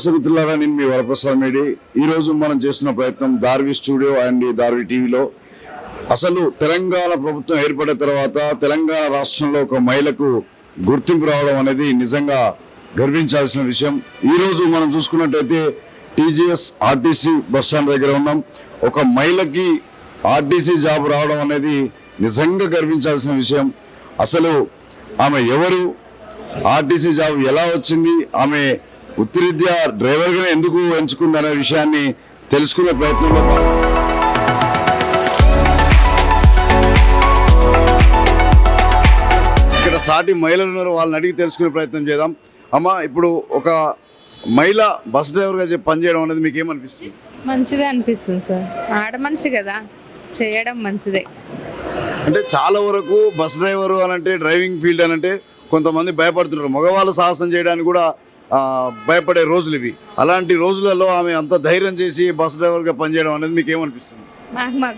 నమస్తే మిత్రులారా నేను మీ వరప్రసాద్ మేడి. ఈ రోజు మనం చేస్తున్న ప్రయత్నం దార్వి స్టూడియో అండ్ దార్వి టీవీలో. అసలు తెలంగాణ ప్రభుత్వం ఏర్పడిన తర్వాత తెలంగాణ రాష్ట్రంలో ఒక మహిళకు గుర్తింపు రావడం అనేది నిజంగా గర్వించాల్సిన విషయం. ఈరోజు మనం చూసుకున్నట్టయితే టీజీఎస్ ఆర్టీసీ బస్ స్టాండ్ దగ్గర ఉన్నాం. ఒక మహిళకి ఆర్టీసీ జాబ్ రావడం అనేది నిజంగా గర్వించాల్సిన విషయం. అసలు ఆమె ఎవరు? ఆర్టీసీ జాబ్ ఎలా వచ్చింది? ఆమె వృత్తిరీత్యా డ్రైవర్గా ఎందుకు ఎంచుకుంది అనే విషయాన్ని తెలుసుకునే ప్రయత్నంలో ఇక్కడ సాటి మహిళలు ఉన్నారు వాళ్ళని అడిగి తెలుసుకునే ప్రయత్నం చేద్దాం. అమ్మ ఇప్పుడు ఒక మహిళ బస్ డ్రైవర్గా పనిచేయడం అనేది మీకు ఏమనిపిస్తుంది? మంచిదే అనిపిస్తుంది సార్. ఆడ మనిషి కదా చేయడం మంచిదే. అంటే చాలా వరకు బస్ డ్రైవర్ అని అంటే డ్రైవింగ్ ఫీల్డ్ అని అంటే కొంతమంది భయపడుతున్నారు మగవాళ్ళు సాహసం చేయడానికి కూడా భయపడే రోజులు ఇవి. అలాంటి రోజులలో ఆమె అంత ధైర్యం చేసి బస్ డ్రైవర్గా పనిచేయడం అనేది మీకు ఏమనిపిస్తుంది?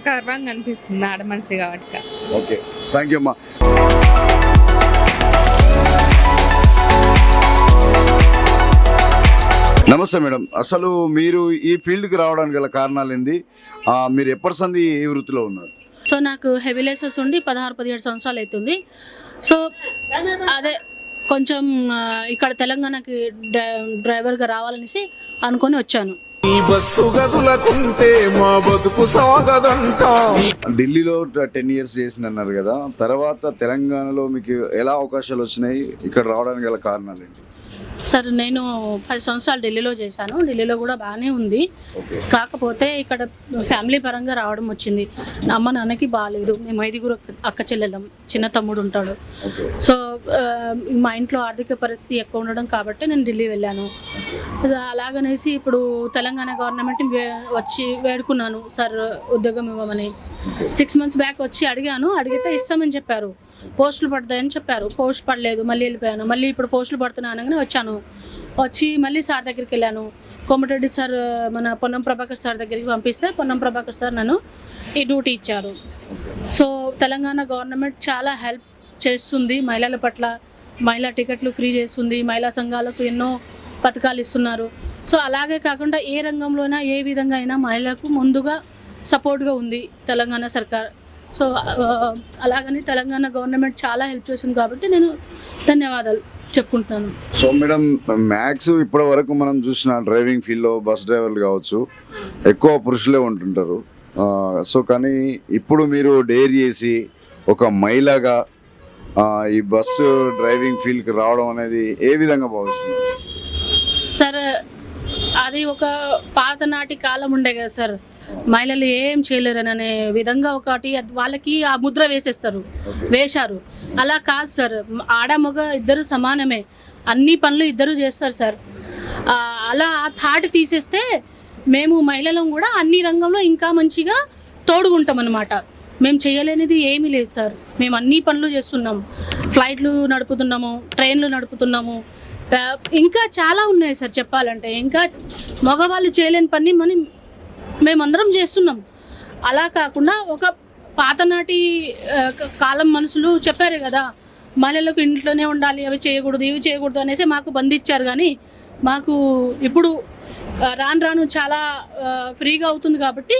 గర్వంగా అనిపిస్తుంది ఆడ మనిషి కాబట్టి. ఓకే. థ్యాంక్ యూ అమ్మా. నమస్తే మేడం. అసలు మీరు ఈ ఫీల్డ్కి రావడానికి గల కారణాలు ఏంది? ఆ, మీరు ఎప్పటి సంది ఈ వృత్తిలో ఉన్నారు? సో నాకు హెవీ లైసెన్స్ ఉండి పదహారు పదిహేడు సంవత్సరాలు అవుతుంది. సో అదే కొంచెం ఇక్కడ తెలంగాణకి డ్రై- డ్రైవర్గా రావాలనేసి అనుకొని వచ్చాను. ఈ బస్సు గదులకుంటే మా బతుకు సాగదంట. ఢిల్లీలో టెన్ ఇయర్స్ చేసిన అన్నారు కదా తర్వాత తెలంగాణలో మీకు ఎలా అవకాశాలు వచ్చినాయి? ఇక్కడ రావడానికి గల కారణాలు ఏంటి? సార్ నేను పది సంవత్సరాలు ఢిల్లీలో చేశాను. ఢిల్లీలో కూడా బాగానే ఉంది. కాకపోతే ఇక్కడ ఫ్యామిలీ పరంగా రావడం వచ్చింది. నా అమ్మ నాన్నకి బాగాలేదు. మేము ఐదుగురు అక్క- చెల్లెలం చిన్న తమ్ముడు ఉంటాడు. సో మా ఇంట్లో ఆర్థిక పరిస్థితి ఎక్కువ ఉండడం కాబట్టి నేను ఢిల్లీ వెళ్ళాను. అలాగనేసి ఇప్పుడు తెలంగాణ గవర్నమెంట్ వచ్చి వేడుకున్నాను. సార్ ఉద్యోగం ఇవ్వమని. సిక్స్ మంత్స్ బ్యాక్ వచ్చి అడిగాను. అడిగితే ఇస్తామని చెప్పారు. పోస్టులు పడతాయని చెప్పారు. పోస్ట్ పడలేదు మళ్ళీ వెళ్ళిపోయాను. మళ్ళీ ఇప్పుడు పోస్టులు పడుతున్నాను అనగానే వచ్చాను. వచ్చి మళ్ళీ సార్ దగ్గరికి వెళ్ళాను. కోమటిరెడ్డి సార్ మన పొన్నం ప్రభాకర్ సార్ దగ్గరికి పంపిస్తే పొన్నం ప్రభాకర్ సార్ నన్ను ఈ డ్యూటీ ఇచ్చారు. సో తెలంగాణ గవర్నమెంట్ చాలా హెల్ప్ చేస్తుంది మహిళల పట్ల. మహిళా టికెట్లు ఫ్రీ చేస్తుంది. మహిళా సంఘాలకు ఎన్నో పథకాలు ఇస్తున్నారు. సో అలాగే కాకుండా ఏ రంగంలోనైనా ఏ విధంగా అయినా మహిళలకు ముందుగా సపోర్ట్గా ఉంది తెలంగాణ సర్కార్. సో అలాగని తెలంగాణ గవర్నమెంట్ చాలా హెల్ప్ చేస్తుంది కాబట్టి నేను ధన్యవాదాలు చెప్పుకుంటున్నాను. సో మేడం మ్యాక్స్ ఇప్పటి వరకు మనం చూసిన డ్రైవింగ్ ఫీల్డ్లో బస్ డ్రైవర్లు కావచ్చు ఎక్కువ పురుషులే ఉంటుంటారు. సో కానీ ఇప్పుడు మీరు డేర్ చేసి ఒక మహిళగా ఈ బస్సు డ్రైవింగ్ ఫీల్డ్కి రావడం అనేది ఏ విధంగా భావిస్తుంది సార్ అది ఒక పాత నాటి కాలం ఉండే కదా సార్. మహిళలు ఏం చేయలేరని అనే విధంగా ఒకటి వాళ్ళకి ఆ ముద్ర వేసేస్తారు. వేశారు. అలా కాదు సార్. ఆడ మగ ఇద్దరు సమానమే. అన్ని పనులు ఇద్దరు చేస్తారు సార్. అలా ఆ థాట్ తీసేస్తే మేము మహిళలం కూడా అన్ని రంగంలో ఇంకా మంచిగా తోడుగుంటాం అనమాట మేము చేయలేనిది ఏమీ లేదు సార్. మేము అన్ని పనులు చేస్తున్నాం. ఫ్లైట్లు నడుపుతున్నాము ట్రైన్లు నడుపుతున్నాము. ఇంకా చాలా ఉన్నాయి సార్ చెప్పాలంటే. ఇంకా మగవాళ్ళు చేయలేని పని మనం మేమందరం చేస్తున్నాం. అలా కాకుండా ఒక పాతనాటి కాలం మనుషులు చెప్పారు కదా మహిళలకు ఇంట్లోనే ఉండాలి అవి చేయకూడదు ఇవి చేయకూడదు అనేసి మాకు బంధించారు. కానీ మాకు ఇప్పుడు రాను రాను చాలా ఫ్రీగా అవుతుంది కాబట్టి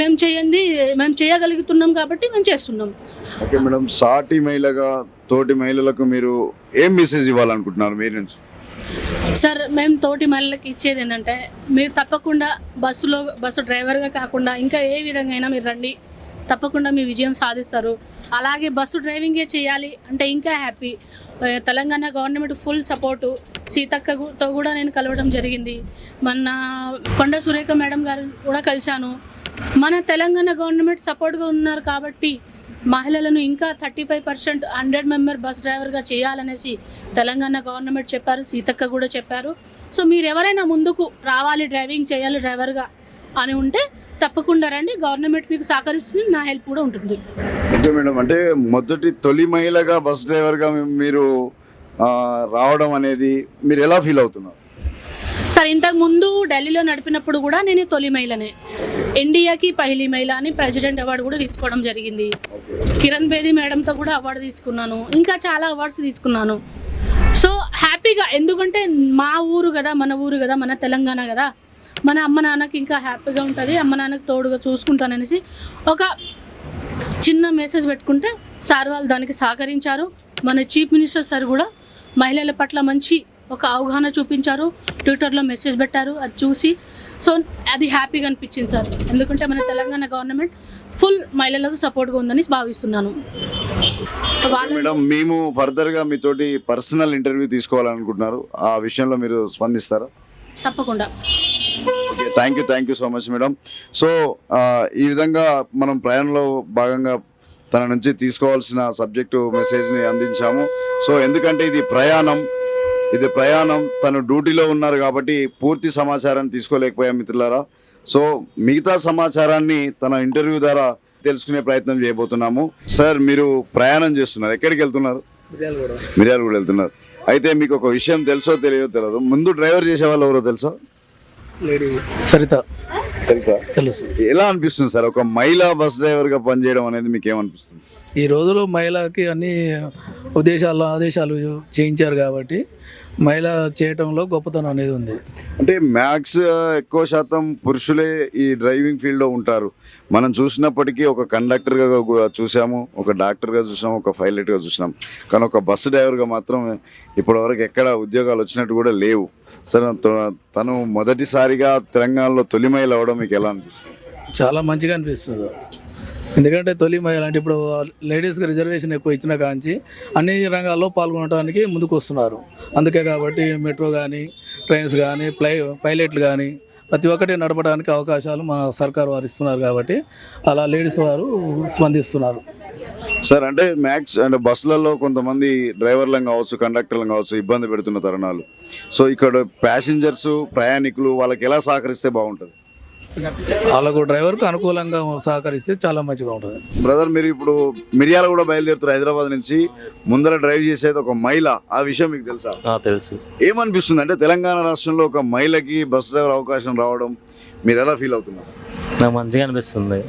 మేము చేయండి మేము చేయగలుగుతున్నాం కాబట్టి మేము చేస్తున్నాం. ఓకే మేడం సాటి మహిళగా తోటి మహిళలకు మీరు ఏం మెసేజ్ ఇవ్వాలనుకుంటున్నారు? మీరు నుంచి? సార్ మేము తోటి మహిళలకు ఇచ్చేది ఏంటంటే మీరు తప్పకుండా బస్సులో బస్సు డ్రైవర్గా కాకుండా ఇంకా ఏ విధంగా అయినా మీరు రండి. తప్పకుండా మీ విజయం సాధిస్తారు. అలాగే బస్సు డ్రైవింగే చేయాలి అంటే ఇంకా happy. Telangana government full support. సీతక్కతో కూడా నేను కలవడం జరిగింది. మొన్న కొండ సురేఖ మేడం గారు కూడా కలిశాను. మన తెలంగాణ గవర్నమెంట్ సపోర్ట్గా ఉన్నారు కాబట్టి మహిళలను ఇంకా thirty five percent hundred member bus డ్రైవర్గా చేయాలనేసి తెలంగాణ గవర్నమెంట్ చెప్పారు సీతక్క కూడా చెప్పారు. సో మీరు ఎవరైనా ముందుకు రావాలి డ్రైవింగ్ చేయాలి డ్రైవర్గా అని ఉంటే తప్పకుండా రండి. గవర్నమెంట్ మీకు సహకరిస్తుంది నా హెల్ప్ కూడా ఉంటుంది. ఓకే మేడం అంటే మొదటి తొలి మహిళగా బస్ డ్రైవర్గా మీరు రావడం అనేది మీరు ఎలా ఫీల్ అవుతున్నారు? సార్ ఇంతకు ముందు ఢిల్లీలో నడిపినప్పుడు కూడా నేను తొలి మహిళనే ఇండియాకి పహిలి మహిళ అని ప్రెసిడెంట్ అవార్డు కూడా తీసుకోవడం జరిగింది. కిరణ్ బేది మేడంతో కూడా అవార్డు తీసుకున్నాను. ఇంకా చాలా అవార్డ్స్ తీసుకున్నాను. సో హ్యాపీగా ఎందుకంటే మా ఊరు కదా మన ఊరు కదా మన తెలంగాణ కదా. మన అమ్మ నాన్నకి ఇంకా హ్యాపీగా ఉంటుంది. అమ్మ నాన్నకి తోడుగా చూసుకుంటాననేసి ఒక చిన్న మెసేజ్ పెట్టుకుంటే సార్ వాళ్ళు దానికి సహకరించారు. మన చీఫ్ మినిస్టర్ సార్ కూడా మహిళల పట్ల మంచి ఒక అవగాహన చూపించారు ట్విట్టర్లో మెసేజ్ పెట్టారు అది చూసి. సో అది హ్యాపీగా అనిపించింది సార్. ఎందుకంటే మన తెలంగాణ గవర్నమెంట్ ఫుల్ మహిళలకు సపోర్ట్గా ఉందని భావిస్తున్నాను. మేడం మేము ఫర్దర్గా మీతోటి పర్సనల్ ఇంటర్వ్యూ తీసుకోవాలనుకుంటున్నారు. ఆ విషయంలో మీరు స్పందిస్తారా? తప్పకుండా. Okay thank you thank you so much madam. So ఈ విధంగా మనం ప్రయాణంలో భాగంగా తన నుంచి తీసుకోవాల్సిన సబ్జెక్టు మెసేజ్ని అందించాము. సో ఎందుకంటే ఇది ప్రయాణం ఇది ప్రయాణం. తను డ్యూటీలో ఉన్నారు కాబట్టి పూర్తి సమాచారాన్ని తీసుకోలేకపోయాం మిత్రులారా. సో మిగతా సమాచారాన్ని తన ఇంటర్వ్యూ ద్వారా తెలుసుకునే ప్రయత్నం చేయబోతున్నాము. సార్ మీరు ప్రయాణం చేస్తున్నారు. ఎక్కడికి వెళ్తున్నారు? మిర్యాల కూడా వెళ్తున్నారు. అయితే మీకు ఒక విషయం తెలుసో తెలియదో తెలియదు ముందు డ్రైవర్ చేసే వాళ్ళు ఎవరో తెలుసా? లేడీ. సరిత. తెలుసా? తెలుసు. ఎలా అనిపిస్తుంది సార్? ఒక మహిళా బస్ డ్రైవర్గా పనిచేయడం అనేది మీకు ఏమనిపిస్తుంది? ఈ రోజులో మహిళకి అన్ని ఉద్దేశాలు ఆదేశాలు చేయించారు కాబట్టి మహిళ చేయటంలో గొప్పతనం అనేది ఉంది. అంటే మ్యాక్స్ ఎక్కువ శాతం పురుషులే ఈ డ్రైవింగ్ ఫీల్డ్లో ఉంటారు. మనం చూసినప్పటికీ ఒక కండక్టర్గా గు- చూసాము ఒక డాక్టర్గా చూసాము ఒక పైలట్గా చూసాం కానీ ఒక బస్సు డ్రైవర్గా మాత్రం ఇప్పటివరకు ఎక్కడ ఉద్యోగాలు వచ్చినట్టు కూడా లేవు. సరే తను మొదటిసారిగా తెలంగాణలో తొలి మహిళ అవడం మీకు ఎలా అనిపిస్తుంది? చాలా మంచిగా అనిపిస్తుంది. ఎందుకంటే తొలి మహిళ అంటే ఇప్పుడు లేడీస్కి రిజర్వేషన్ ఎక్కువ ఇచ్చిన కాంచి అన్ని రంగాల్లో పాల్గొనడానికి ముందుకు వస్తున్నారు. అందుకే కాబట్టి మెట్రో కానీ ట్రైన్స్ కానీ ప్లై పైలట్లు కానీ ప్రతి ఒక్కటి నడపడానికి అవకాశాలు మన సర్కారు వారు ఇస్తున్నారు కాబట్టి అలా లేడీస్ వారు స్పందిస్తున్నారు. సార్ అంటే మ్యాక్స్ అంటే బస్సులలో కొంతమంది డ్రైవర్లను కావచ్చు కండక్టర్లను కావచ్చు ఇబ్బంది పెడుతున్న తరుణాలు. సో ఇక్కడ ప్యాసింజర్స్ ప్రయాణికులు వాళ్ళకి ఎలా సహకరిస్తే బాగుంటుంది? వాళ్ళకు డ్రైవర్కు అనుకూలంగా సహకరిస్తే చాలా మంచిగా ఉంటుంది. బ్రదర్ మీరు ఇప్పుడు మిరియాల కూడా బయలుదేరుతారు హైదరాబాద్ నుంచి. ముందర డ్రైవ్ చేసేది ఒక మహిళ ఆ విషయం మీకు తెలుసా? ఆ, తెలుసు. ఏమనిపిస్తుంది? అంటే తెలంగాణ రాష్ట్రంలో ఒక మహిళకి బస్ డ్రైవర్ అవకాశం రావడం మీరు ఎలా ఫీల్ అవుతున్నారు? నాకు మంచిగా అనిపిస్తుంది.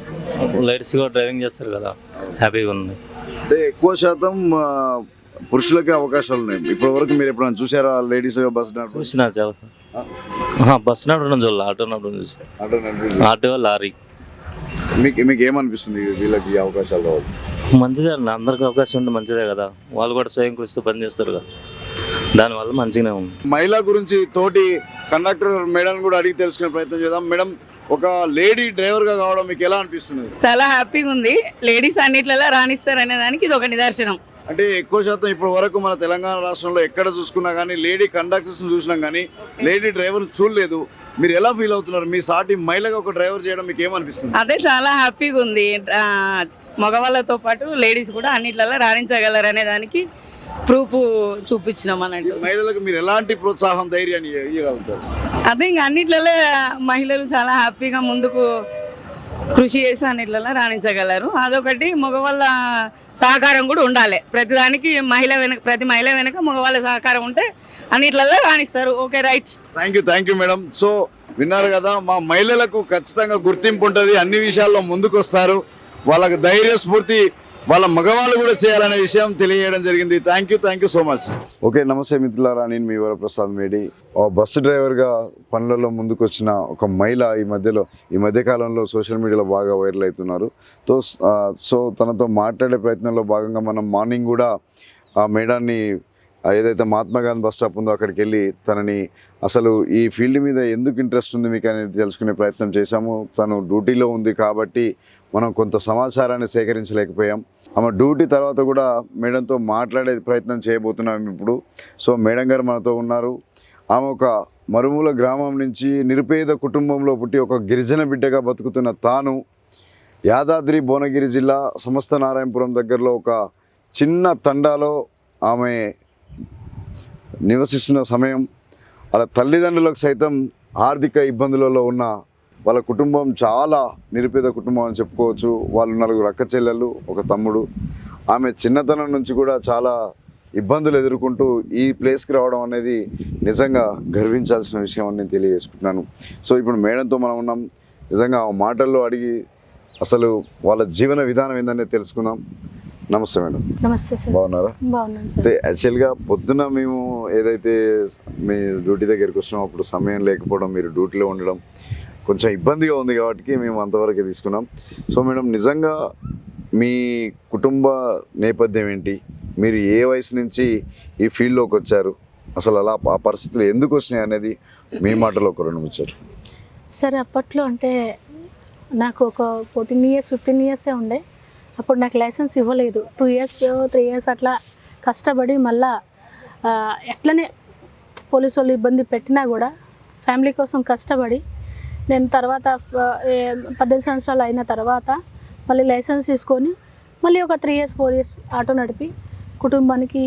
లేడీస్ కూడా డ్రైవింగ్ చేస్తారు కదా హ్యాపీగా ఉంది. అంటే ఎక్కువ శాతం పురుషులకే అవకాశాలు ఉన్నాయి. ఇప్పటి వరకు మీరు ఎప్పుడైనా చూసారా లేడీస్ బస్ చూసిన చాలా. బస్ నడపడం చూడాలి ఆటో నడపడం చూసి. Auto auto lorry. మీకు మీకు ఏమనిపిస్తుంది? వీళ్ళకి ఈ అవకాశాలు రావాలి మంచిదే అండి అందరికి అవకాశం ఉంటే మంచిదే కదా. వాళ్ళు కూడా స్వయం కృషితో పని చేస్తారు కదా. దానివల్ల మంచిగానే ఉంది. మహిళ గురించి తోటి కండక్టర్ మేడం కూడా అడిగి తెలుసుకునే ప్రయత్నం చేద్దాం. మేడం ఒక లేడీ డ్రైవర్గా కావడం మీకు ఎలా అనిపిస్తుంది? చాలా హ్యాపీగా ఉంది. లేడీస్ అన్నిట్లలో రాణిస్తారు అనే దానికి ఇది ఒక నిదర్శనం. అంటే ఎక్కువ శాతం ఇప్పటి వరకు మన తెలంగాణ రాష్ట్రంలో ఎక్కడ చూసుకున్నా కానీ లేడీ కండక్టర్స్ చూసినాం కానీ లేడీ డ్రైవర్ చూడలేదు. మీరు ఎలా ఫీల్ అవుతున్నారు? మీ సాటి మహిళగా ఒక డ్రైవర్ చేయడం మీకు ఏమనిపిస్తుంది? అదే చాలా హ్యాపీగా ఉంది. మగవాళ్ళతో పాటు లేడీస్ కూడా అన్నిట్లలో రాణించగలరు అనే దానికి ప్రూఫ్ చూపించినాం అన్నట్టు. మహిళలకు మీరు ఎలాంటి ప్రోత్సాహం ధైర్యాన్ని అదే ఇంకా అన్నిట్లలో మహిళలు చాలా హ్యాపీగా ముందుకు కృషి చేసి అన్నిట్లలో రాణించగలరు. అదొకటి మగవాళ్ళ సహకారం కూడా ఉండాలి. ప్రతిదానికి మహిళ వెనక ప్రతి మహిళ వెనక మగవాళ్ళ సహకారం ఉంటే అన్నిట్లలో రాణిస్తారు. Okay right. Thank you thank you madam so విన్నారు కదా మా మహిళలకు ఖచ్చితంగా గుర్తింపు ఉంటుంది. అన్ని విషయాల్లో ముందుకు వస్తారు వాళ్ళకి ధైర్య స్ఫూర్తి వాళ్ళ మగవాళ్ళు కూడా చేయాలనే విషయం తెలియజేయడం జరిగింది. Thank you thank you so much okay నమస్తే మిత్రులారా నేను మీ వరప్రసాద్ మేడి. ఓ బస్సు డ్రైవర్గా పనులలో ముందుకొచ్చిన ఒక మహిళ ఈ మధ్యలో ఈ మధ్యకాలంలో సోషల్ మీడియాలో బాగా వైరల్ అవుతున్నారు. తో సో తనతో మాట్లాడే ప్రయత్నంలో భాగంగా మనం మార్నింగ్ కూడా ఆ మేడాన్ని ఏదైతే మహాత్మా గాంధీ బస్ స్టాప్ ఉందో అక్కడికి వెళ్ళి తనని అసలు ఈ ఫీల్డ్ మీద ఎందుకు ఇంట్రెస్ట్ ఉంది మీకు అనేది తెలుసుకునే ప్రయత్నం చేశాము. తను డ్యూటీలో ఉంది కాబట్టి మనం కొంత సమాచారాన్ని సేకరించలేకపోయాం. ఆమె డ్యూటీ తర్వాత కూడా మేడంతో మాట్లాడే ప్రయత్నం చేయబోతున్నాం ఇప్పుడు. సో మేడం గారు మనతో ఉన్నారు. ఆమె ఒక మరుమూల గ్రామం నుంచి నిరుపేద కుటుంబంలో పుట్టి ఒక గిరిజన బిడ్డగా బతుకుతున్న తాను యాదాద్రి భువనగిరి జిల్లా సమస్త నారాయణపురం దగ్గరలో ఒక చిన్న తండాలో ఆమె నివసిస్తున్న సమయం. అలా తల్లిదండ్రులకు సైతం ఆర్థిక ఇబ్బందులలో ఉన్న వాళ్ళ కుటుంబం చాలా నిరుపేద కుటుంబం అని చెప్పుకోవచ్చు. వాళ్ళు నలుగురు అక్క చెల్లెళ్ళు ఒక తమ్ముడు. ఆమె చిన్నతనం నుంచి కూడా చాలా ఇబ్బందులు ఎదుర్కొంటూ ఈ ప్లేస్కి రావడం అనేది నిజంగా గర్వించాల్సిన విషయం అని నేను తెలియజేసుకుంటున్నాను. సో ఇప్పుడు మేడంతో మనం ఉన్నాం. నిజంగా ఆ మాటల్లో అడిగి అసలు వాళ్ళ జీవన విధానం ఏందనేది తెలుసుకుందాం. నమస్తే మేడం. నమస్తే సార్. బాగున్నారా? అంటే యాక్చువల్గా పొద్దున మేము ఏదైతే మీ డ్యూటీ దగ్గరికి వచ్చినాం అప్పుడు సమయం లేకపోవడం మీరు డ్యూటీలో ఉండడం కొంచెం ఇబ్బందిగా ఉంది కాబట్టి మేము అంతవరకు తీసుకున్నాం. సో మేడం నిజంగా మీ కుటుంబ నేపథ్యం ఏంటి? మీరు ఏ వయసు నుంచి ఈ ఫీల్డ్లోకి వచ్చారు? అసలు అలా ఆ పరిస్థితులు ఎందుకు వచ్చినాయి అనేది మీ మాటలో ఒక రెండు ముచ్చారు సరే అప్పట్లో అంటే నాకు ఒక ఫోర్టీన్ ఇయర్స్ ఫిఫ్టీన్ ఇయర్సే ఉండే. అప్పుడు నాకు లైసెన్స్ ఇవ్వలేదు. టూ ఇయర్స్ త్రీ ఇయర్స్ అట్లా కష్టపడి మళ్ళా ఎట్లనే పోలీసు వాళ్ళు ఇబ్బంది పెట్టినా కూడా ఫ్యామిలీ కోసం కష్టపడి నేను తర్వాత పద్దెనిమిది సంవత్సరాలు అయిన తర్వాత మళ్ళీ లైసెన్స్ తీసుకొని మళ్ళీ ఒక three years four years auto నడిపి కుటుంబానికి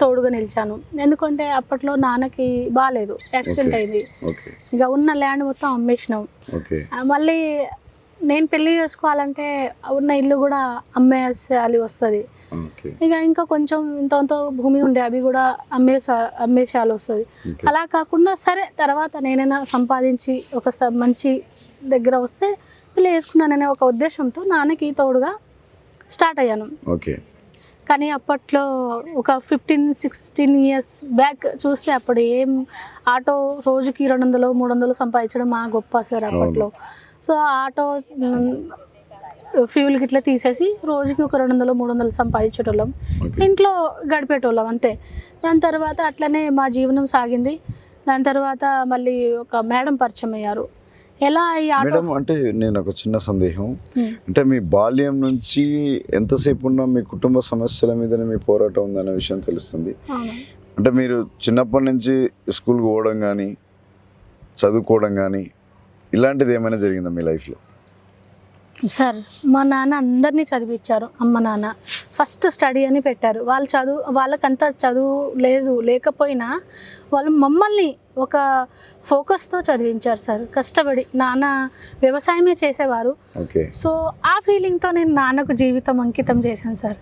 తోడుగా నిలిచాను. ఎందుకంటే అప్పట్లో నాన్నకి బాగాలేదు యాక్సిడెంట్. అయింది. ఇక ఉన్న ల్యాండ్ మొత్తం అమ్మేసినాం. మళ్ళీ నేను పెళ్ళి చేసుకోవాలంటే ఉన్న ఇల్లు కూడా అమ్మేసేయాలి వస్తుంది. ఇక ఇంకా కొంచెం ఇంత భూమి ఉండే అవి కూడా అమ్మేసా అమ్మేసేయాలి వస్తుంది. అలా కాకుండా సరే తర్వాత నేనైనా సంపాదించి ఒక మంచి దగ్గర వస్తే పెళ్ళి చేసుకున్నాననే ఒక ఉద్దేశంతో నాన్నకి తోడుగా స్టార్ట్ అయ్యాను. ఓకే. కానీ అప్పట్లో ఒక ఫిఫ్టీన్ సిక్స్టీన్ ఇయర్స్ బ్యాక్ చూస్తే అప్పుడు ఏం ఆటో రోజుకి రెండు వందలు మూడు వందలు సంపాదించడం మా గొప్ప సార్ అప్పట్లో. సో ఆటో ఫ్యూల్ గిట్లా తీసేసి రోజుకి ఒక రెండు వందలు మూడు వందలు సంపాదించేటోళ్ళం ఇంట్లో గడిపేటోళ్ళం అంతే. దాని తర్వాత అట్లనే మా జీవనం సాగింది. దాని తర్వాత మళ్ళీ ఒక మేడం పరిచయం అయ్యారు. ఎలా ఈ ఆటో మేడం అంటే నేను ఒక చిన్న సందేహం. అంటే మీ బాల్యం నుంచి ఎంతసేపు ఉన్నా మీ కుటుంబ సమస్యల మీదనే మీ పోరాటం ఉందనే విషయం తెలుస్తుంది. అంటే మీరు చిన్నప్పటి నుంచి స్కూల్కి పోవడం కానీ చదువుకోవడం కానీ ఇలాంటిది ఏమైనా జరిగిందా మీ లైఫ్లో సార్ మా నాన్న అందరినీ చదివించారు అమ్మ నాన్న. ఫస్ట్ స్టడీ అని పెట్టారు. వాళ్ళు చదువు వాళ్ళకంత చదువు లేదు లేకపోయినా వాళ్ళు మమ్మల్ని ఒక ఫోకస్తో చదివించారు సార్. కష్టపడి నాన్న వ్యవసాయమే చేసేవారు. సో ఆ ఫీలింగ్తో నేను నాన్నకు జీవితం అంకితం చేశాను సార్.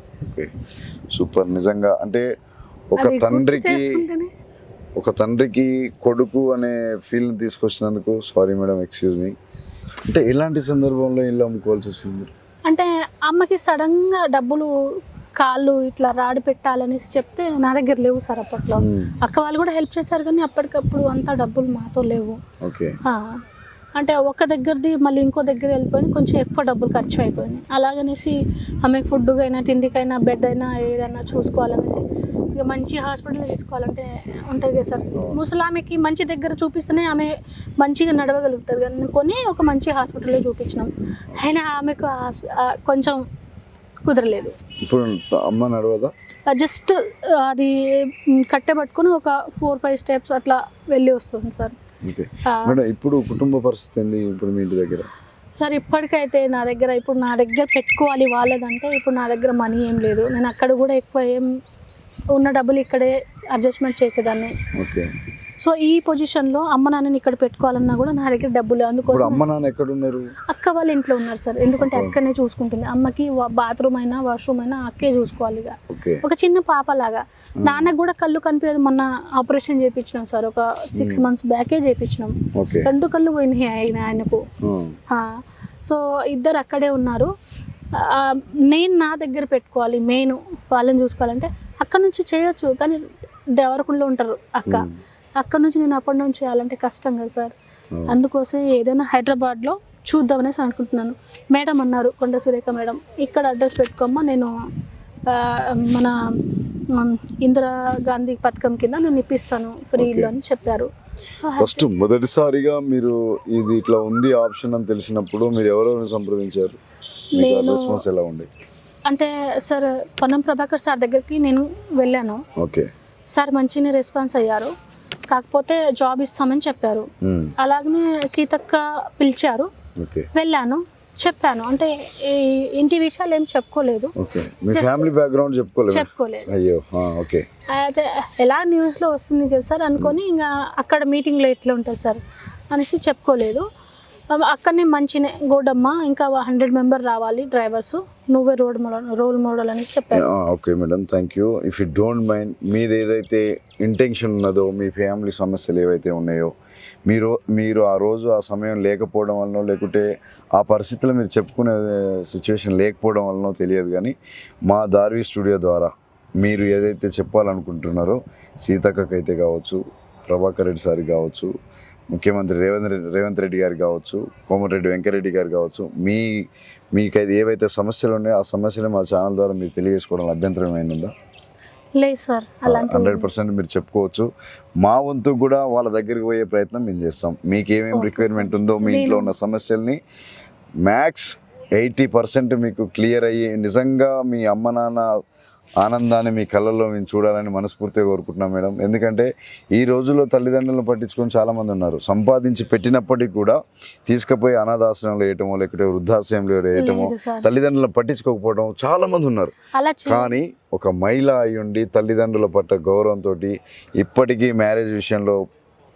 సూపర్ నిజంగా అంటే ఒక తండ్రికి ఒక తండ్రికి కొడుకు అనే ఫీల్ని తీసుకొచ్చినందుకు సారీ మేడం ఎక్స్క్యూజ్ మీ. అంటే ఎలాంటి సందర్భంలో ఇల్లు అమ్ముకోవాల్సి వస్తుంది అంటే అమ్మకి సడన్గా డబ్బులు కాళ్ళు ఇట్లా రాడి పెట్టాలనేసి చెప్తే నా దగ్గర లేవు సార్ అప్పట్లో. అక్క వాళ్ళు కూడా హెల్ప్ చేశారు కానీ అప్పటికప్పుడు అంత డబ్బులు మాతో లేవు. ఓకే. అంటే ఒక్క దగ్గరది మళ్ళీ ఇంకో దగ్గర వెళ్ళిపోయింది కొంచెం ఎక్కువ డబ్బులు ఖర్చు అయిపోయింది అలాగనేసి ఆమెకు ఫుడ్కైనా తిండికైనా బెడ్ అయినా ఏదైనా చూసుకోవాలనేసి ఇక మంచి హాస్పిటల్ తీసుకోవాలంటే ఉంటుంది కదా సార్. ముసలామెకి మంచి దగ్గర చూపిస్తేనే ఆమె మంచిగా నడవగలుగుతుంది కానీ కొని ఒక మంచి హాస్పిటల్లో చూపించినాం. అయినా ఆమెకు కొంచెం కుదరలేదు. ఇప్పుడు అమ్మ నడవదా? జస్ట్ అది కట్టె పట్టుకొని ఒక ఫోర్ ఫైవ్ స్టెప్స్ అట్లా వెళ్ళి వస్తుంది సార్. ఇప్పుడు కుటుంబ పరిస్థితి ఏంది ఇప్పుడు మీ ఇంటి దగ్గర? సార్ ఇప్పటికైతే నా దగ్గర ఇప్పుడు నా దగ్గర పెట్టుకోవాలి వాళ్ళదంటే ఇప్పుడు నా దగ్గర మనీ ఏం లేదు. నేను అక్కడ కూడా ఎక్కువ ఏం ఉన్న డబ్బులు ఇక్కడే అడ్జస్ట్మెంట్ చేసేదాన్ని. ఓకే. సో ఈ పొజిషన్లో అమ్మ నాన్నని ఇక్కడ పెట్టుకోవాలన్నా కూడా నా దగ్గర డబ్బులు. అందుకోసం అమ్మ నాన్న ఎక్కడ ఉన్నారు అక్క వాళ్ళ ఇంట్లో ఉన్నారు సార్. ఎందుకంటే ఓకే. అక్కడనే చూసుకుంటుంది. అమ్మకి బాత్రూమ్ అయినా వాష్రూమ్ అయినా అక్కే చూసుకోవాలి ఒక చిన్న పాప లాగా. నాన్నకు కూడా కళ్ళు కనిపించదు. మొన్న ఆపరేషన్ చేయించినాం సార్. ఒక సిక్స్. మంత్స్ బ్యాకే చేయించినాం రెండు కళ్ళు పోయినాయి ఆయన ఆయనకు. సో ఇద్దరు అక్కడే ఉన్నారు. నేను నా దగ్గర పెట్టుకోవాలి మెయిన్ వాళ్ళని చూసుకోవాలంటే అక్కడ నుంచి చేయొచ్చు కానీ దేవరకుండలో ఉంటారు అక్క. అక్కడ నుంచి నేను అప్ అండ్ డౌన్ చేయాలంటే కష్టం కదా సార్. అందుకోసం ఏదైనా హైదరాబాద్లో చూద్దామనేసి అనుకుంటున్నాను. మేడం అన్నారు కొండ సురేఖ మేడం ఇక్కడ అడ్రస్ పెట్టుకోమ్మా నేను మన ఇందిరా గాంధీ పథకం కింద నేను ఇప్పిస్తాను ఫ్రీ ఇల్లు అని చెప్పారు. ఫస్ట్ మొదటిసారిగా మీరు ఇది ఇట్లా ఉంది ఆప్షన్ అని తెలిసినప్పుడు మీరు ఎవరెవరిని సంప్రదించారు? నేను రెస్పాన్స్ ఎలా ఉంది? అంటే సార్ పొన్నం ప్రభాకర్ సార్ దగ్గరికి నేను వెళ్ళాను. ఓకే. సార్ మంచిగా రెస్పాన్స్ అయ్యారు. కాకపోతే జాబ్ ఇస్తామని చెప్పారు. అలాగనే సీతక్క పిలిచారు. వెళ్ళాను చెప్పాను. అంటే ఈ ఇంటి విషయాలు ఏం చెప్పుకోలేదు. ఫ్యామిలీ బ్యాక్గ్రౌండ్ చెప్పుకోలేదు? చెప్పుకోలేదు. అయ్యో ఓకే. అయితే ఎలా న్యూస్లో వస్తుంది కదా సార్ అనుకొని ఇంకా అక్కడ మీటింగ్లో ఎట్లా ఉంటుంది సార్ అనేసి చెప్పుకోలేదు. అక్కడనే మంచినే గోడమ్మ ఇంకా హండ్రెడ్ మెంబర్ రావాలి డ్రైవర్స్ నువ్వే రోడ్ మోడల్ రోల్ మోడల్ అని చెప్పారు. Okay madam thank you if you don't mind మీది ఏదైతే ఇంటెన్షన్ ఉన్నదో మీ ఫ్యామిలీ సమస్యలు ఏవైతే ఉన్నాయో మీరు మీరు ఆ రోజు ఆ సమయం లేకపోవడం వలన లేకుంటే ఆ పరిస్థితులు మీరు చెప్పుకునే eh, సిచ్యువేషన్ లేకపోవడం వలన తెలియదు కానీ మా దార్వి స్టూడియో ద్వారా మీరు ఏదైతే చెప్పాలనుకుంటున్నారో సీతక్కకైతే కావచ్చు ప్రభాకర్ రెడ్డి సార్ కావచ్చు ముఖ్యమంత్రి రేవంత్ రెడ్డి రేవంత్ రెడ్డి గారు కావచ్చు కోమటిరెడ్డి వెంకరెడ్డి గారు కావచ్చు మీ మీకైతే ఏవైతే సమస్యలు ఉన్నాయో ఆ సమస్యలు మా ఛానల్ ద్వారా మీరు తెలియజేసుకోవడం అభ్యంతరం ఏమైందా లేదు సార్ హండ్రెడ్ పర్సెంట్ మీరు చెప్పుకోవచ్చు. మా వంతు కూడా వాళ్ళ దగ్గరికి పోయే ప్రయత్నం మేము చేస్తాం. మీకు ఏమేమి రిక్వైర్మెంట్. ఉందో మీ ఇంట్లో నేను- ఉన్న సమస్యల్ని మ్యాక్స్ ఎయిటీ పర్సెంట్ మీకు క్లియర్ అయ్యి నిజంగా మీ అమ్మ నాన్న ఆనందాన్ని మీ కళ్ళల్లో మేము చూడాలని మనస్ఫూర్తిగా కోరుకుంటున్నాం మేడం. ఎందుకంటే ఈ రోజుల్లో తల్లిదండ్రులను పట్టించుకొని చాలామంది ఉన్నారు. సంపాదించి పెట్టినప్పటికీ కూడా తీసుకుపోయి అనాథాశ్రమంలో వేయటమో లేకపోతే వృద్ధాశ్రయంలో వేయటమో తల్లిదండ్రులను పట్టించుకోకపోవడం చాలామంది ఉన్నారు. కానీ ఒక మహిళ అయ్యుండి తల్లిదండ్రుల పట్ల గౌరవంతో ఇప్పటికీ మ్యారేజ్ విషయంలో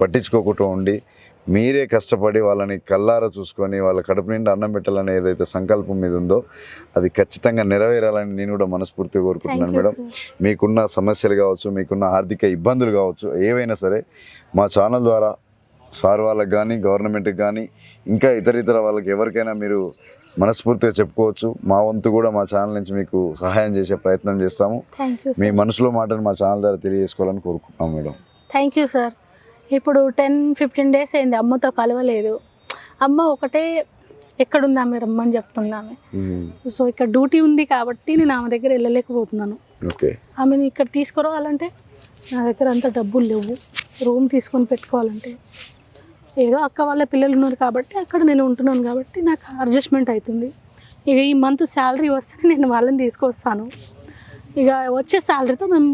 పట్టించుకోకుండా ఉండి మీరే కష్టపడి వాళ్ళని కల్లారా చూసుకొని వాళ్ళ కడుపు నిండా అన్నం పెట్టాలని ఏదైతే సంకల్పం మీద ఉందో అది ఖచ్చితంగా నెరవేరాలని నేను కూడా మనస్ఫూర్తిగా కోరుకుంటున్నాను మేడం. మీకున్న సమస్యలు కావచ్చు మీకున్న ఆర్థిక ఇబ్బందులు కావచ్చు ఏవైనా సరే మా ఛానల్ ద్వారా సార్ వాళ్ళకి కానీ గవర్నమెంట్కి కానీ ఇంకా ఇతర ఇతర వాళ్ళకి ఎవరికైనా మీరు మనస్ఫూర్తిగా చెప్పుకోవచ్చు. మా వంతు కూడా మా ఛానల్ నుంచి మీకు సహాయం చేసే ప్రయత్నం చేస్తాము. మీ మనసులో మాటను మా ఛానల్ ద్వారా తెలియజేసుకోవాలని కోరుకుంటున్నాం మేడం. థ్యాంక్ యూ సార్ ఇప్పుడు టెన్ ఫిఫ్టీన్ డేస్ అయింది అమ్మతో కలవలేదు. అమ్మ ఒకటే ఎక్కడుందా మీరు రమ్మని చెప్తుంది ఆమె. సో ఇక్కడ డ్యూటీ ఉంది కాబట్టి నేను ఆమె దగ్గర వెళ్ళలేకపోతున్నాను. ఆమెను ఇక్కడ తీసుకురావాలంటే నా దగ్గర అంత డబ్బులు లేవు. రూమ్ తీసుకొని పెట్టుకోవాలంటే. ఏదో అక్క వాళ్ళ పిల్లలు ఉన్నారు కాబట్టి అక్కడ నేను ఉంటున్నాను కాబట్టి నాకు అడ్జస్ట్మెంట్ అవుతుంది. ఇక ఈ మంత్ శాలరీ వస్తే నేను వాళ్ళని తీసుకొస్తాను. ఇక వచ్చే శాలరీతో మేము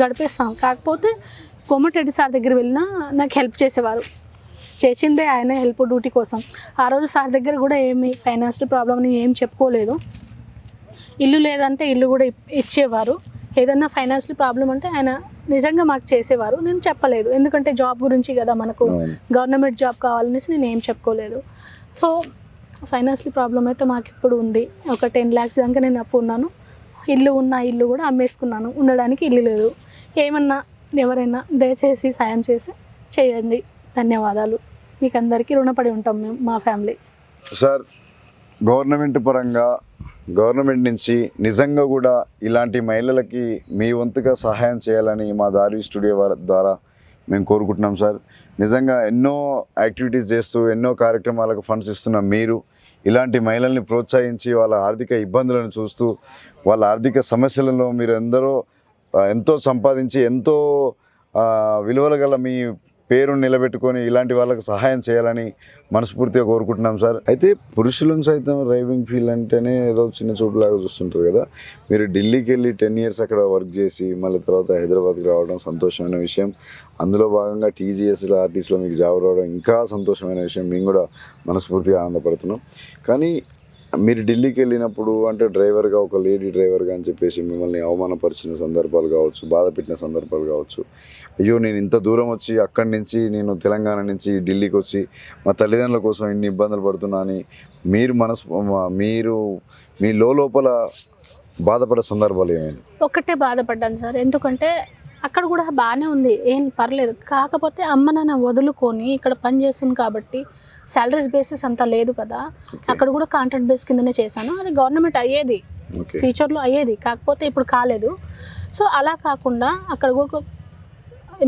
గడిపేస్తాం. కాకపోతే కోమటిరెడ్డి సార్ దగ్గర వెళ్ళినా నాకు హెల్ప్ చేసేవారు. చేసిందే ఆయన హెల్ప్ డ్యూటీ కోసం. ఆ రోజు సార్ దగ్గర కూడా ఏమి ఫైనాన్స్ ప్రాబ్లమ్ని ఏం చెప్పుకోలేదు. ఇల్లు లేదంటే ఇల్లు కూడా ఇచ్చేవారు. ఏదన్నా ఫైనాన్షియల్ ప్రాబ్లం అంటే ఆయన నిజంగా మాకు చేసేవారు. నేను చెప్పలేదు. ఎందుకంటే జాబ్ గురించి కదా మనకు. గవర్నమెంట్ జాబ్ కావాలనేసి నేను ఏం చెప్పుకోలేదు. సో ఫైనాన్షియల్ ప్రాబ్లం అయితే మాకు ఇప్పుడు ఉంది. ఒక టెన్ ల్యాక్స్ దాకా నేను అప్పు ఉన్నాను. ఇల్లు ఉన్న ఇల్లు కూడా అమ్మేసుకున్నాను. ఉండడానికి ఇల్లు లేదు. ఏమన్నా ఎవరైనా దయచేసి సాయం చేసి చేయండి. ధన్యవాదాలు. మీకు అందరికీ రుణపడి ఉంటాం మేము మా ఫ్యామిలీ. సార్ గవర్నమెంట్ పరంగా గవర్నమెంట్ నుంచి నిజంగా కూడా ఇలాంటి మహిళలకి మీ వంతుగా సహాయం చేయాలని మా దారి స్టూడియో వారి ద్వారా మేము కోరుకుంటున్నాం సార్. నిజంగా ఎన్నో యాక్టివిటీస్ చేస్తూ ఎన్నో కార్యక్రమాలకు ఫండ్స్ ఇస్తున్న మీరు ఇలాంటి మహిళల్ని ప్రోత్సహించి వాళ్ళ ఆర్థిక ఇబ్బందులను చూస్తూ వాళ్ళ ఆర్థిక సమస్యలలో మీరు ఎందరో ఎంతో సంపాదించి ఎంతో విలువలు గల మీ పేరును నిలబెట్టుకొని ఇలాంటి వాళ్ళకి సహాయం చేయాలని మనస్ఫూర్తిగా కోరుకుంటున్నాం సార్. అయితే పురుషులను సైతం డ్రైవింగ్ ఫీల్డ్ అంటేనే ఏదో చిన్న చూపులాగా చూస్తుంటారు కదా. మీరు ఢిల్లీకి వెళ్ళి టెన్ ఇయర్స్ అక్కడ వర్క్ చేసి మళ్ళీ తర్వాత హైదరాబాద్కి రావడం సంతోషమైన విషయం. అందులో భాగంగా టీజీఎస్లో ఆర్టీసీలో మీకు జాబ్ రావడం ఇంకా సంతోషమైన విషయం. మేము కూడా మనస్ఫూర్తిగా ఆనందపడుతున్నాం. కానీ మీరు ఢిల్లీకి వెళ్ళినప్పుడు అంటే డ్రైవర్గా ఒక లేడీ డ్రైవర్గా అని చెప్పేసి మిమ్మల్ని అవమానపరిచిన సందర్భాలు కావచ్చు బాధ పెట్టిన సందర్భాలు కావచ్చు. అయ్యో నేను ఇంత దూరం వచ్చి అక్కడి నుంచి నేను తెలంగాణ నుంచి ఢిల్లీకి వచ్చి మా తల్లిదండ్రుల కోసం ఇన్ని ఇబ్బందులు పడుతున్నా అని మీరు మనసు మీరు మీ లోపల బాధపడే సందర్భాలు ఏమైనా? ఒక్కటే బాధపడ్డాను సార్. ఎందుకంటే అక్కడ కూడా బాగానే ఉంది. ఏం పర్లేదు. కాకపోతే అమ్మ నాన్న వదులుకొని ఇక్కడ పని చేస్తుంది కాబట్టి సాలరీస్ బేసిస్ అంతా లేదు కదా. అక్కడ కూడా కాంట్రాక్ట్ బేస్ కిందనే చేశాను. అది గవర్నమెంట్ అయ్యేది. ఫ్యూచర్లో అయ్యేది. కాకపోతే ఇప్పుడు కాలేదు. సో అలా కాకుండా అక్కడ ఒక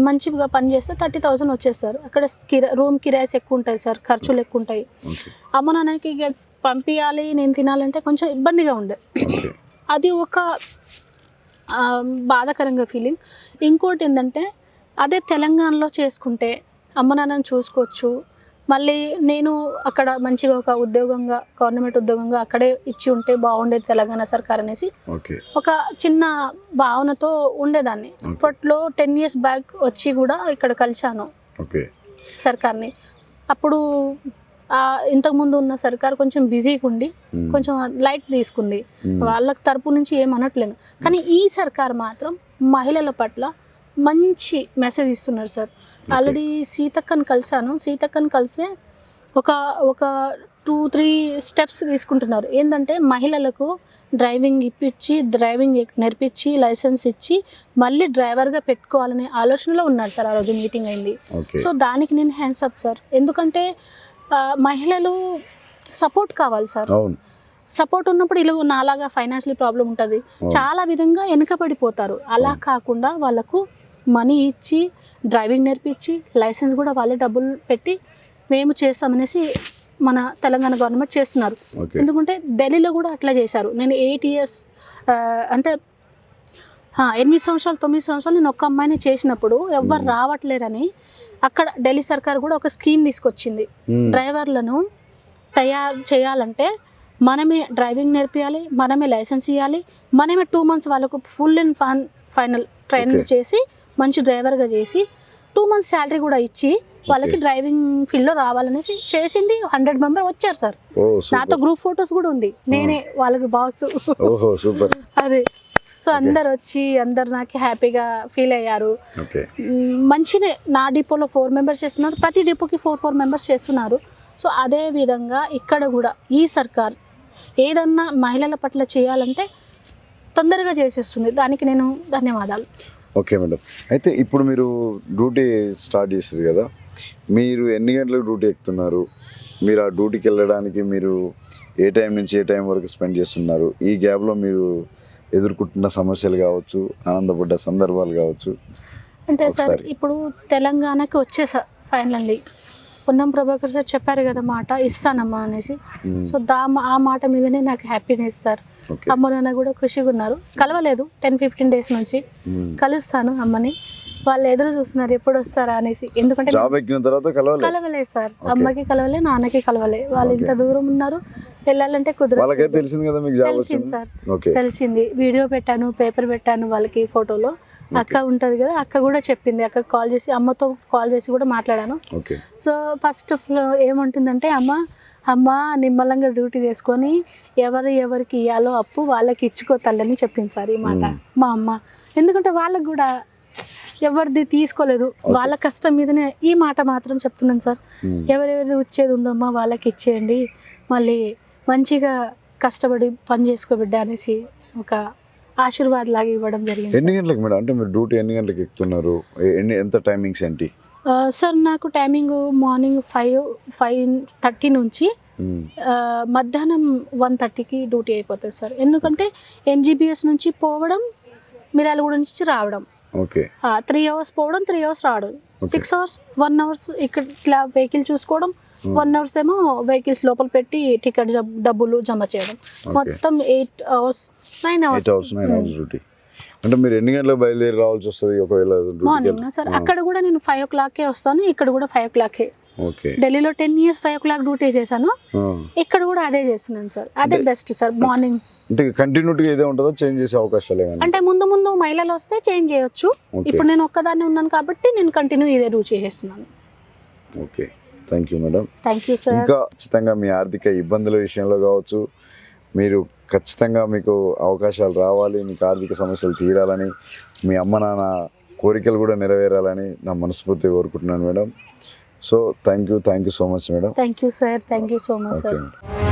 మంచిగా పని చేస్తే థర్టీ థౌసండ్ వచ్చేస్తారు. అక్కడ కిరా రూమ్ కిరాయిస్ ఎక్కువ ఉంటాయి సార్. ఖర్చులు ఎక్కువ ఉంటాయి. అమ్మ నాన్నకి ఇక పంపించాలి నేను తినాలంటే కొంచెం ఇబ్బందిగా ఉండే. అది ఒక బాధాకరంగా ఫీలింగ్ ఇంకోటి ఏంటంటే అదే తెలంగాణలో చేసుకుంటే అమ్మ నాన్నని చూసుకోవచ్చు. మళ్ళీ నేను అక్కడ మంచిగా ఒక ఉద్యోగంగా గవర్నమెంట్ ఉద్యోగంగా అక్కడే ఇచ్చి ఉంటే బాగుండేది తెలంగాణ సర్కార్ అనేసి. ఒక చిన్న భావనతో ఉండేదాన్ని. అప్పట్లో టెన్ ఇయర్స్ బ్యాక్ వచ్చి కూడా ఇక్కడ కలిశాను. సర్కార్ని. అప్పుడు ఇంతకుముందు ఉన్న సర్కార్ కొంచెం బిజీగా ఉండి. కొంచెం లైట్ తీసుకుంది. మ్మ్. వాళ్ళకి తరపు నుంచి ఏం అనట్లేను కానీ ఈ సర్కార్ మాత్రం మహిళల పట్ల మంచి మెసేజ్ ఇస్తున్నారు సార్. ఆల్రెడీ సీతక్కని కలిశాను. సీతక్కని కలిసే ఒక ఒక టూ త్రీ స్టెప్స్ తీసుకుంటున్నారు. ఏంటంటే మహిళలకు డ్రైవింగ్ ఇప్పించి డ్రైవింగ్ నేర్పించి లైసెన్స్ ఇచ్చి మళ్ళీ డ్రైవర్గా పెట్టుకోవాలనే ఆలోచనలో ఉన్నారు సార్. ఆ రోజు మీటింగ్ అయింది. సో దానికి నేను హ్యాండ్స్ అప్ సార్. ఎందుకంటే మహిళలు సపోర్ట్ కావాలి సార్. సపోర్ట్ ఉన్నప్పుడు ఇలా నాలాగా ఫైనాన్షియల్ ప్రాబ్లం ఉంటుంది. చాలా విధంగా వెనుకబడిపోతారు. అలా. కాకుండా వాళ్ళకు మనీ ఇచ్చి డ్రైవింగ్ నేర్పించి లైసెన్స్ కూడా వాళ్ళే డబ్బులు పెట్టి మేము చేస్తామనేసి మన తెలంగాణ గవర్నమెంట్ చేస్తున్నారు ఎందుకంటే ఢిల్లీలో కూడా అట్లా చేశారు నేను ఎయిట్ ఇయర్స్ అంటే ఎనిమిది సంవత్సరాలు తొమ్మిది సంవత్సరాలు నేను ఒక్క అమ్మాయిని చేసినప్పుడు ఎవ్వరు మ్మ్. రావట్లేరని అక్కడ ఢిల్లీ సర్కార్ కూడా ఒక స్కీమ్ తీసుకొచ్చింది. డ్రైవర్లను తయారు చేయాలంటే మనమే డ్రైవింగ్ నేర్పియాలి మనమే లైసెన్స్ ఇవ్వాలి మనమే టూ మంత్స్ వాళ్ళకు full and fun final training. చేసి మంచి డ్రైవర్గా చేసి టూ మంత్స్ శాలరీ కూడా ఇచ్చి వాళ్ళకి డ్రైవింగ్ ఫీల్డ్లో రావాలనేసి చేసింది. హండ్రెడ్ మెంబర్ వచ్చారు సార్. నాతో గ్రూప్ ఫొటోస్ కూడా ఉంది. నేనే వాళ్ళకి బాక్స్. అదే. సో అందరు వచ్చి అందరు నాకు హ్యాపీగా ఫీల్ అయ్యారు. మంచినే నా డిపోలో ఫోర్ మెంబర్స్ చేస్తున్నారు. ప్రతి డిపోకి ఫోర్ ఫోర్ మెంబర్స్ చేస్తున్నారు. సో అదే విధంగా ఇక్కడ కూడా ఈ సర్కార్ ఏదన్నా మహిళల పట్ల చేయాలంటే తొందరగా చేసేస్తుంది. దానికి నేను ధన్యవాదాలు. Okay madam. అయితే ఇప్పుడు మీరు డ్యూటీ స్టార్ట్ చేస్తారు కదా మీరు ఎన్ని గంటలకు డ్యూటీ ఎక్కుతున్నారు? మీరు ఆ డ్యూటీకి వెళ్ళడానికి మీరు ఏ టైం నుంచి ఏ టైం వరకు స్పెండ్ చేస్తున్నారు? ఈ గ్యాప్లో మీరు ఎదుర్కొంటున్న సమస్యలు కావచ్చు ఆనందపడ్డ సందర్భాలు కావచ్చు. అంటే సార్. ఇప్పుడు తెలంగాణకి వచ్చేసా ఫైనల్లీ. పొన్నం ప్రభాకర్ సార్ చెప్పారు కదా మాట ఇస్తానమ్మా అనేసి. సో దా ఆ మాట మీదనే నాకు హ్యాపీనెస్ సార్. అమ్మ నాన్న కూడా ఖుషిగా ఉన్నారు. కలవలేదు. టెన్ ఫిఫ్టీన్ డేస్ నుంచి. కలుస్తాను అమ్మని. వాళ్ళు ఎదురు చూస్తున్నారు ఎప్పుడు వస్తారా అనేసి. ఎందుకంటే జాబ్ ఎక్కిన తర్వాత కలవలేదు కలవలేదు సార్. అమ్మకి కలవలే నాన్నకి కలవలే. వాళ్ళు ఇంత. దూరం ఉన్నారు వెళ్ళాలంటే కుదరదు. తెలిసింది కదా మీకు జాబ్ తెలిసింది వచ్చింది సార్. తెలిసింది. వీడియో పెట్టాను పేపర్ పెట్టాను వాళ్ళకి ఫోటోలో. అక్క ఉంటది కదా అక్క కూడా చెప్పింది. అక్క కాల్ చేసి అమ్మతో కాల్ చేసి కూడా మాట్లాడాను. సో ఫస్ట్ ఏమంటుందంటే అమ్మ అమ్మ నిమ్మలంగా డ్యూటీ చేసుకొని ఎవరు ఎవరికి ఇవ్వాలో అప్పు వాళ్ళకి ఇచ్చుకో తల్లని చెప్పింది సార్ ఈ మాట. మా అమ్మ. ఎందుకంటే వాళ్ళకి కూడా ఎవరిది తీసుకోలేదు. వాళ్ళ కష్టం మీదనే ఈ మాట మాత్రం చెప్తున్నాను సార్. ఎవరెవరిది వచ్చేది ఉందమ్మా వాళ్ళకి ఇచ్చేయండి. మళ్ళీ మంచిగా కష్టపడి పని చేసుకో బిడ్డ అనేసి ఒక ఆశీర్వాద్ లాగా ఇవ్వడం జరిగింది ఎన్ని గంటలకు మేడం? అంటే మీరు డ్యూటీ ఎన్ని గంటలకు ఎక్కుతున్నారు? ఎన్ని ఎంత టైమింగ్స్ ఏంటి? సార్ నాకు timing morning five five thirty నుంచి మధ్యాహ్నం వన్ థర్టీకి డ్యూటీ అయిపోతుంది సార్. ఎందుకంటే ఎన్జిబిఎస్ నుంచి పోవడం మిరాలగూడ నుంచి రావడం. త్రీ అవర్స్ పోవడం త్రీ అవర్స్ రావడం. Okay. Six hours one hours ఇక్కడ ఇట్లా వెహికల్ చూసుకోవడం Hmm. వన్ అవర్స్ ఏమో వెహికల్స్ లోపల పెట్టి టికెట్ డబ్బులు జమ చేయడం. మొత్తం ఎయిట్ అవర్స్ నైన్ అవర్స్ అంటే మీరు ఎన్ని గంటలకు బయలుదేరి రావాల్సి వస్తుంది ఒకవేళ మార్నింగ్ సార్ అక్కడ కూడా నేను ఫైవ్ ఓ క్లాక్కే వస్తాను ఇక్కడ కూడా ఫైవ్ ఓ క్లాక్కే ఓకే ఢిల్లీలో ten years five o'clock duty చేశాను. ఇక్కడ కూడా అదే చేస్తున్నాను సార్. అదే బెస్ట్ సార్ మార్నింగ్. అంటే కంటిన్యూటీగా ఇదే ఉంటుందో చేంజ్ చేసే అవకాశాలు అంటే ముందు ముందు మహిళలు వస్తే చేంజ్ చేయొచ్చు. ఇప్పుడు నేను ఒక్కదాన్ని ఉన్నాను కాబట్టి నేను కంటిన్యూ ఇదే రూట్ చేసేస్తున్నాను. Okay. Thank you madam thank you sir ఇంకా ఖచ్చితంగా మీ ఆర్థిక ఇబ్బందుల విషయంలో కావచ్చు మీరు ఖచ్చితంగా మీకు అవకాశాలు రావాలి మీకు ఆర్థిక సమస్యలు తీరాలని మీ అమ్మ నాన్న కోరికలు కూడా నెరవేరాలని నా మనస్ఫూర్తిగా కోరుకుంటున్నాను madam so thank you thank you so much madam thank you sir thank you so much okay sir madam